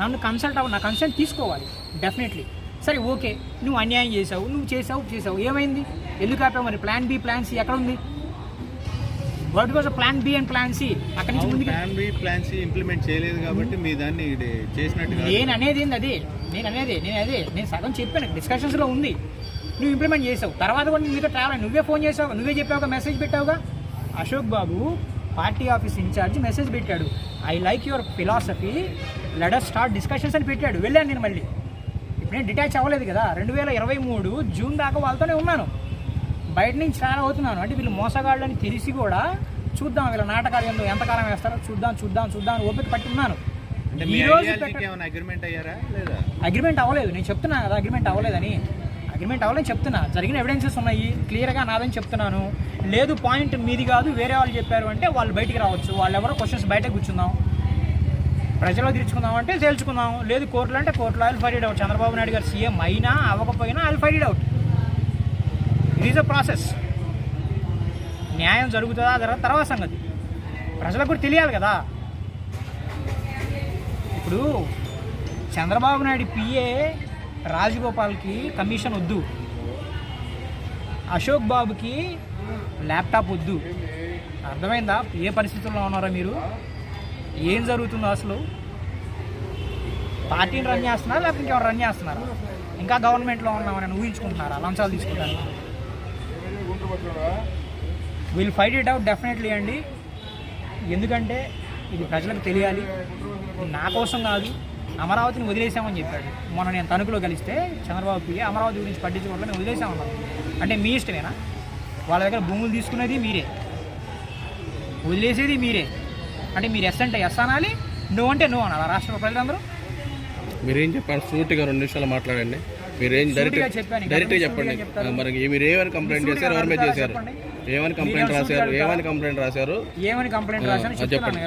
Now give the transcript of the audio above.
నన్ను కన్సల్ట్ అవ్వ నా కన్సల్ట్ తీసుకోవాలి. డెఫినెట్లీ సరే ఓకే. నువ్వు అన్యాయం చేసావు. నువ్వు చేసావు చేసావు. ఏమైంది? ఎందుకు ఆపావు మరి? ప్లాన్ బి ప్లాన్ సి ఎక్కడ ఉంది what was plan B and plan C అక్కడి నుంచి ముందుకు ప్లాన్ బి ప్లాన్స్ ఇంప్లిమెంట్ చేయలేదు కాబట్టి మీ దాన్ని చేసినట్టు. నేను అనేది ఏంది అదే? నేను అనేది నేను అదే నేను సగం చెప్పాను. డిస్కషన్స్లో ఉంది. నువ్వు ఇంప్లిమెంట్ చేసావు. తర్వాత కూడా మీతో ట్రావెల్ నువ్వే ఫోన్ చేసావు. నువ్వే చెప్పావుగా message పెట్టావుగా? Ashok Babu party office incharge message పెట్టాడు. I like your philosophy leader start discussions అని పెట్టాడు. వెళ్ళాను నేను మళ్ళీ. ఇప్పుడు నేను డిటాచ్ అవ్వలేదు కదా. రెండు వేల ఇరవై మూడు జూన్ దాకా వాళ్ళతోనే ఉన్నాను. బయట నుంచి చాలా అవుతున్నాను. అంటే వీళ్ళు మోసగాళ్ళని తెలిసి కూడా చూద్దాం వీళ్ళ నాటకాలు ఏందో ఎంతకాలం వేస్తారో చూద్దాం చూద్దాం చూద్దాం అని ఓపిక పట్టున్నాను. అగ్రిమెంట్ అయ్యారా లేదా? అగ్రిమెంట్ అవ్వలేదు. నేను చెప్తున్నా కదా అగ్రిమెంట్ అవ్వలేదని. అగ్రిమెంట్ అవ్వలేని చెప్తున్నా. జరిగిన ఎవిడెన్సెస్ ఉన్నాయి. క్లియర్గా నాదని చెప్తున్నాను. లేదు పాయింట్ మీది కాదు వేరే వాళ్ళు చెప్పారు అంటే వాళ్ళు బయటికి రావచ్చు. వాళ్ళు ఎవరో క్వశ్చన్స్ బయట కూర్చుందాం. ప్రజలు తీర్చుకుందాం అంటే తేల్చుకుందాం. లేదు కోర్టులో అంటే కోర్టులో. I'll fight out Chandrababu Naidu గారు సీఎం అయినా అవ్వకపోయినా I'll fight out it is a process న్యాయం జరుగుతుందా తర్వాత తర్వాత సంగతి. ప్రజలకు కూడా తెలియాలి కదా. ఇప్పుడు చంద్రబాబు నాయుడు పిఏ రాజగోపాల్కి కమిషన్ వద్దు. అశోక్ బాబుకి ల్యాప్టాప్ వద్దు. అర్థమైందా? ఏ పరిస్థితుల్లో ఉన్నారో మీరు? ఏం జరుగుతుందో అసలు? పార్టీని రన్ చేస్తున్నారా? లేకపోతే ఇంకెవరు రన్ చేస్తున్నారా? ఇంకా గవర్నమెంట్లో ఉన్నామని ఊహించుకుంటున్నారా? లంచాలు తీసుకుంటారా will fight it out definitely అండి. ఎందుకంటే ఇది ప్రజలకు తెలియాలి. నా కోసం కాదు. అమరావతిని వదిలేసామని చెప్పాడు. మొన్న నేను తణుకులో కలిస్తే చంద్రబాబు పిల్లి అమరావతి గురించి పట్టించుకోవాలని మేము వదిలేసామన్నాను అంటే మీ ఇష్టమేనా? వాళ్ళ దగ్గర భూములు తీసుకునేది మీరే. వదిలేసేది మీరే. అంటే మీరు ఎస్ అంటే ఎస్ అనాలి నో అంటే నో అనాలి. రాష్ట్ర ప్రజలందరూ? మీరేం చెప్పారు? సూటిగా రెండు నిమిషాలు మాట్లాడండి. మీరేం డైరెక్ట్ డైరెక్ట్గా చెప్పండి. మరి మీరు ఏమని కంప్లైంట్ చేశారు ఎవరి మీద చేశారు? చెప్పండి. ఏమని కంప్లైంట్ రాశారు? ఏమని కంప్లైంట్ రాశారు? ఏమని కంప్లైంట్ ఆ, రాశాను చెప్పండి.